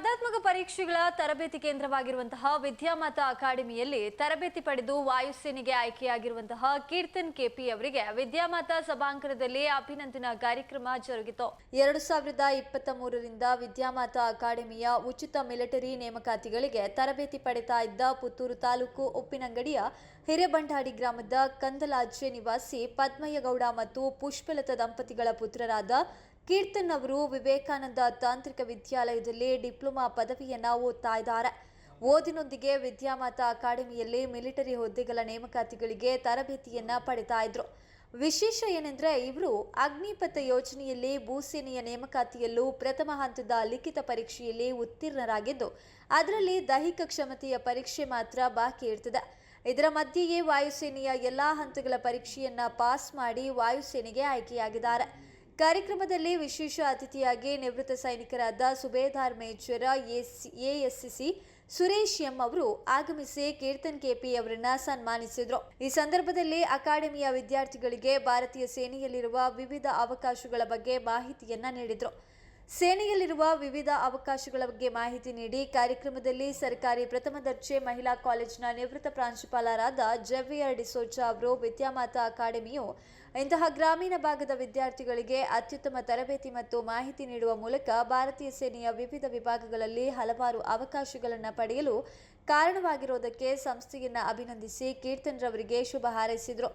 ಸ್ಪರ್ಧಾತ್ಮಕ ಪರೀಕ್ಷೆಗಳ ತರಬೇತಿ ಕೇಂದ್ರವಾಗಿರುವಂತಹ ವಿದ್ಯಾಮಾತ ಅಕಾಡೆಮಿಯಲ್ಲಿ ತರಬೇತಿ ಪಡೆದು ವಾಯುಸೇನೆಗೆ ಆಯ್ಕೆಯಾಗಿರುವಂತಹ ಕೀರ್ತನ್ ಕೆಪಿ ಅವರಿಗೆ ವಿದ್ಯಾಮಾತ ಸಭಾಂಗಣದಲ್ಲಿ ಅಭಿನಂದನಾ ಕಾರ್ಯಕ್ರಮ ಜರುಗಿತು. ಎರಡು ಸಾವಿರದ ಇಪ್ಪತ್ತ ಮೂರರಿಂದ ವಿದ್ಯಾಮಾತ ಅಕಾಡೆಮಿಯ ಉಚಿತ ಮಿಲಿಟರಿ ನೇಮಕಾತಿಗಳಿಗೆ ತರಬೇತಿ ಪಡೆತಾ ಇದ್ದ ಪುತ್ತೂರು ತಾಲೂಕು ಉಪ್ಪಿನಂಗಡಿಯ ಹಿರೇಬಂಡಾಡಿ ಗ್ರಾಮದ ಕಂದಲಾಜೆ ನಿವಾಸಿ ಪದ್ಮಯ್ಯಗೌಡ ಮತ್ತು ಪುಷ್ಪಲತಾ ದಂಪತಿಗಳ ಪುತ್ರರಾದ ಕೀರ್ತನ್ ಅವರು ವಿವೇಕಾನಂದ ತಾಂತ್ರಿಕ ವಿದ್ಯಾಲಯದಲ್ಲಿ ಡಿಪ್ಲೊಮಾ ಪದವಿಯನ್ನ ಓದ್ತಾ ಇದ್ದಾರೆ. ಓದಿನೊಂದಿಗೆ ವಿದ್ಯಾಮಾತ ಅಕಾಡೆಮಿಯಲ್ಲಿ ಮಿಲಿಟರಿ ಹುದ್ದೆಗಳ ನೇಮಕಾತಿಗಳಿಗೆ ತರಬೇತಿಯನ್ನ ಪಡಿತಾ ಇದ್ರು. ವಿಶೇಷ ಏನೆಂದ್ರೆ ಇವರು ಅಗ್ನಿಪಥ ಯೋಜನೆಯಲ್ಲಿ ಭೂಸೇನೆಯ ನೇಮಕಾತಿಯಲ್ಲೂ ಪ್ರಥಮ ಹಂತದ ಲಿಖಿತ ಪರೀಕ್ಷೆಯಲ್ಲಿ ಉತ್ತೀರ್ಣರಾಗಿದ್ದು, ಅದರಲ್ಲಿ ದೈಹಿಕ ಕ್ಷಮತೆಯ ಪರೀಕ್ಷೆ ಮಾತ್ರ ಬಾಕಿ ಇರ್ತದೆ. ಇದರ ಮಧ್ಯೆಯೇ ವಾಯುಸೇನೆಯ ಎಲ್ಲಾ ಹಂತಗಳ ಪರೀಕ್ಷೆಯನ್ನ ಪಾಸ್ ಮಾಡಿ ವಾಯುಸೇನೆಗೆ ಆಯ್ಕೆಯಾಗಿದ್ದಾರೆ. ಕಾರ್ಯಕ್ರಮದಲ್ಲಿ ವಿಶೇಷ ಅತಿಥಿಯಾಗಿ ನಿವೃತ್ತ ಸೈನಿಕರಾದ ಸುಬೇದಾರ್ ಮೇಜರ್ ಎಎಸ್ಸಿಸಿ ಸುರೇಶ್ ಎಂ ಅವರು ಆಗಮಿಸಿ ಕೀರ್ತನ್ ಕೆಪಿ ಅವರನ್ನ ಸನ್ಮಾನಿಸಿದರು. ಈ ಸಂದರ್ಭದಲ್ಲಿ ಅಕಾಡೆಮಿಯ ವಿದ್ಯಾರ್ಥಿಗಳಿಗೆ ಭಾರತೀಯ ಸೇನೆಯಲ್ಲಿರುವ ವಿವಿಧ ಅವಕಾಶಗಳ ಬಗ್ಗೆ ಮಾಹಿತಿಯನ್ನ ನೀಡಿದ್ರು. ಸೇನೆಯಲ್ಲಿರುವ ವಿವಿಧ ಅವಕಾಶಗಳ ಬಗ್ಗೆ ಮಾಹಿತಿ ನೀಡಿ ಕಾರ್ಯಕ್ರಮದಲ್ಲಿ ಸರ್ಕಾರಿ ಪ್ರಥಮ ದರ್ಜೆ ಮಹಿಳಾ ಕಾಲೇಜಿನ ನಿವೃತ್ತ ಪ್ರಾಂಶುಪಾಲರಾದ ಜವಿಯರ್ ಡಿಸೋಜಾ ಅವರು, ವಿದ್ಯಾಮಾತಾ ಅಕಾಡೆಮಿಯು ಇಂತಹ ಗ್ರಾಮೀಣ ಭಾಗದ ವಿದ್ಯಾರ್ಥಿಗಳಿಗೆ ಅತ್ಯುತ್ತಮ ತರಬೇತಿ ಮತ್ತು ಮಾಹಿತಿ ನೀಡುವ ಮೂಲಕ ಭಾರತೀಯ ಸೇನೆಯ ವಿವಿಧ ವಿಭಾಗಗಳಲ್ಲಿ ಹಲವಾರು ಅವಕಾಶಗಳನ್ನು ಪಡೆಯಲು ಕಾರಣವಾಗಿರುವುದಕ್ಕೆ ಸಂಸ್ಥೆಯನ್ನು ಅಭಿನಂದಿಸಿ ಕೀರ್ತನ್ ರವರಿಗೆ ಶುಭ ಹಾರೈಸಿದರು.